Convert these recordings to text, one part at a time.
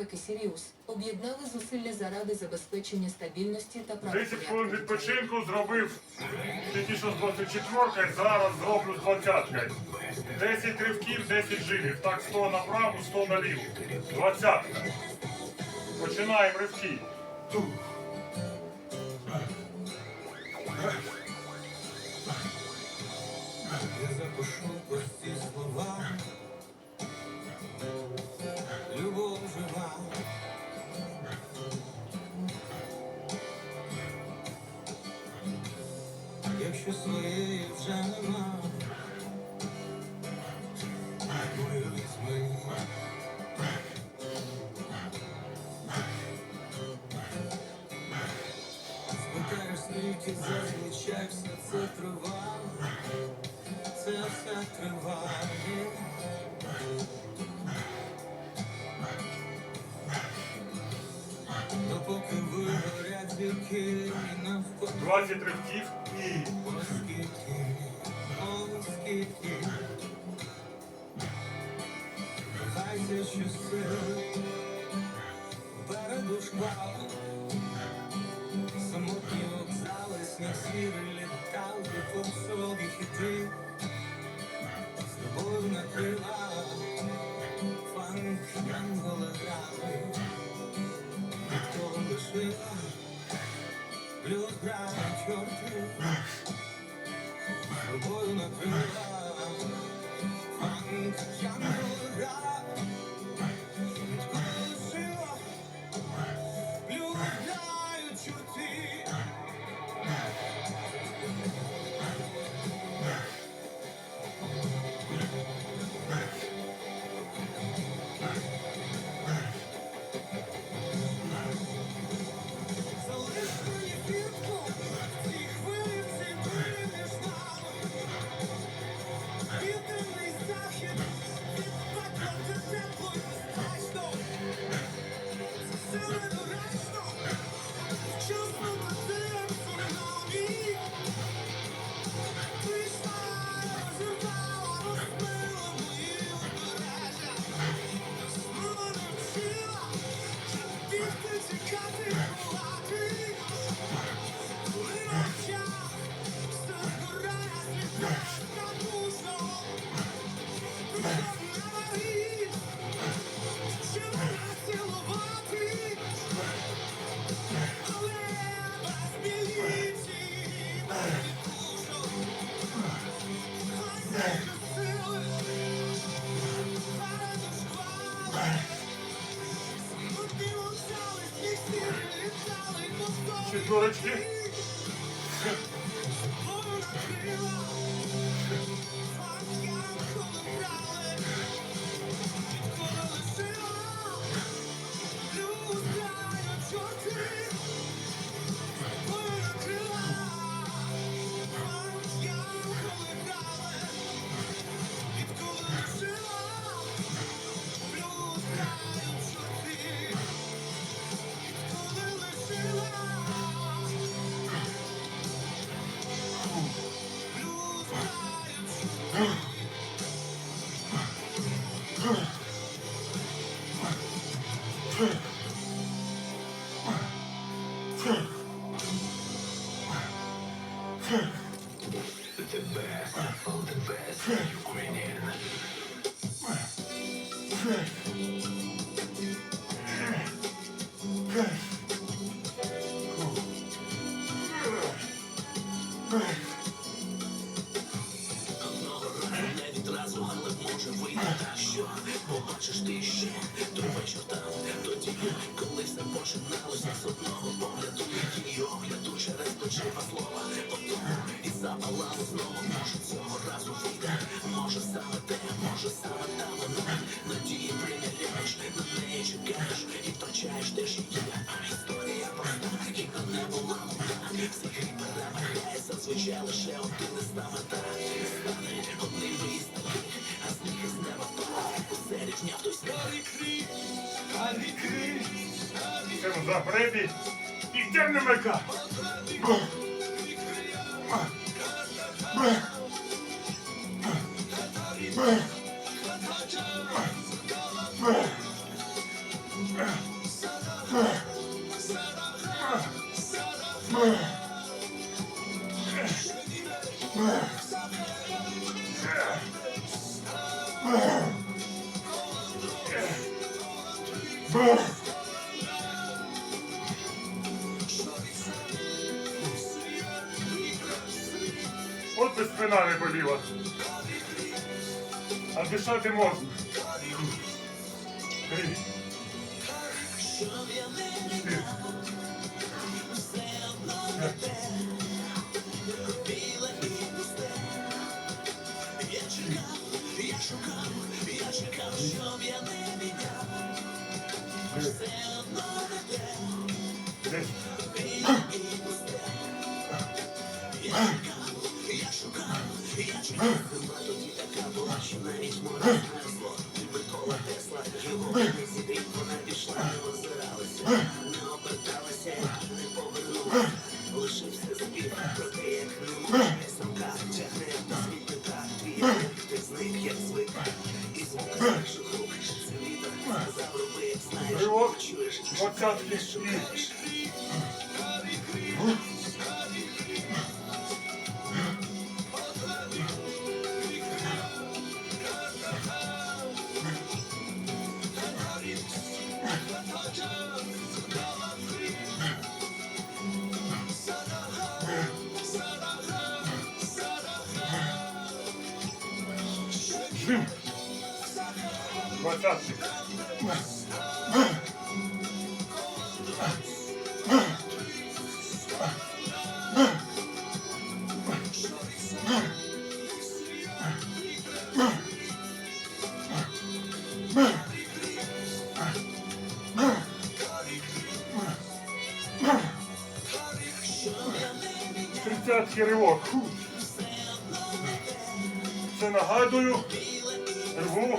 безпеки Сіріус об'єднали зусилля заради забезпечення стабільності та 10 хвилин відпочинку зробив тільки що з 24 зараз зроблю з 20 10 ривків, 10 жилів. Так 100 направо, 100 наліво. 20. Починаємо ривки. Я запишу прості слова. Скільки зазвичай все це триває це все триває. Допоки вигорять зірки навколо. 20 ривків і оскільки, оскільки. Хайся щосили попереду шквали Самотні сніг сірий літали по собі хіти. З тобою накрила фанк янголи грали, хто лишила, плюс грає чорти, з тобою накрила জোরে побачиш ти ще вечір там, тоді, коли все починалося з одного знову, може саме те, може саме та вона, надії приміряєш, на чекаєш, і втрачаєш теж її, а історія проста, не була одна, всіх і перемагає, зазвичай лише один так, стане одним а з них із неба впав, усе рівня хтось не Це за бребі. І темна Brr. От би спина не боліла. А дишати можна. Три. Чотири. П'ять. Десять. Ривок, двадцятки і жим. Двадцятки. Тридцятки ривок. Це нагадую рву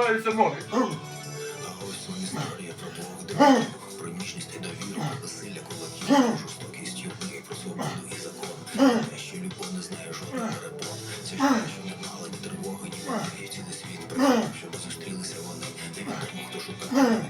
Роз'їжджаються ноги. Вам історія про двох диваків, про і довіру, про безсилля кулаків, про жорстокість юбки, про свободу і закон. Те, що любов не знає жодних перепон. Це що, що не мали ні тривоги, ні води. Цілий світ прийшов, щоб зустрілися вони. Невідомо, хто шукав, невідомо кого.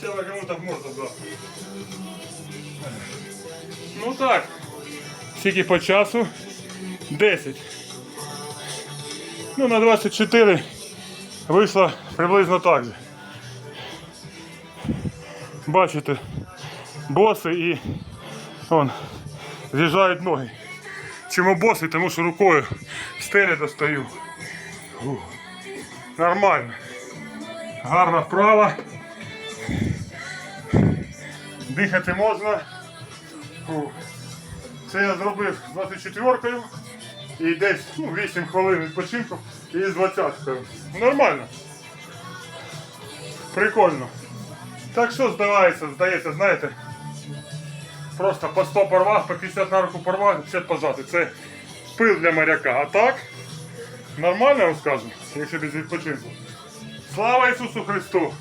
Села кому-то в морду да. Ну так. Скільки по часу? 10. Ну, на 24 вийшло приблизно так же. Бачите, боси і он, з'їжджають ноги. Чому боси? Тому що рукою стелі достаю. Ух. Нормально. Гарна вправа. Дихати можна. Фу. Це я зробив з 24-кою і десь ну, 8 хвилин відпочинку і з 20-кою. Нормально. Прикольно. Так що здається, здається, знаєте, просто по 100 порвав, по 50 на руку порвав, 50 пожати. Це пил для моряка. А так, нормально я якщо без відпочинку. Слава Ісусу Христу!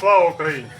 Слава Україні!